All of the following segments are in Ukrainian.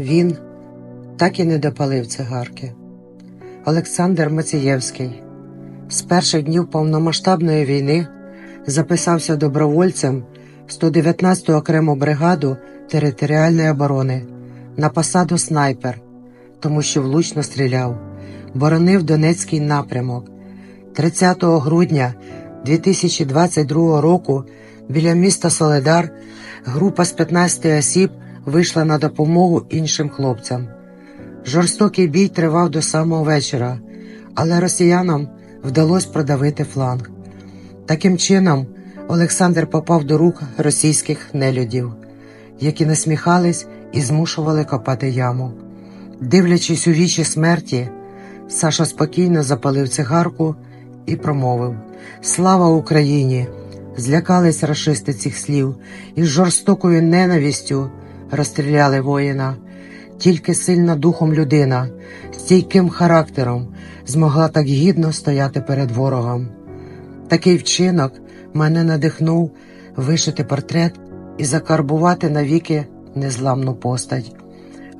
Він так і не допалив цигарки. Олександр Мацієвський з перших днів повномасштабної війни записався добровольцем 119-ту окрему бригаду територіальної оборони на посаду снайпер, тому що влучно стріляв, боронив Донецький напрямок. 30 грудня 2022 року біля міста Соледар група з 15 осіб вийшла на допомогу іншим хлопцям. Жорстокий бій тривав до самого вечора, але росіянам вдалося продавити фланг. Таким чином, Олександр попав до рук російських нелюдів, які насміхались і змушували копати яму. Дивлячись у вічі смерті, Саша спокійно запалив цигарку і промовив: Слава Україні! Злякались рашисти цих слів і з жорстокою ненавістю розстріляли воїна. Тільки сильна духом людина, стійким характером змогла так гідно стояти перед ворогом. Такий вчинок мене надихнув вишити портрет і закарбувати навіки незламну постать.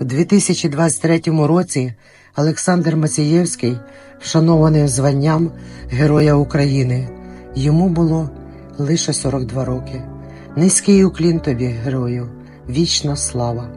У 2023 році Олександр Мацієвський вшанований званням Героя України. Йому було лише 42 роки. Низький уклін тобі, герою, вічна слава.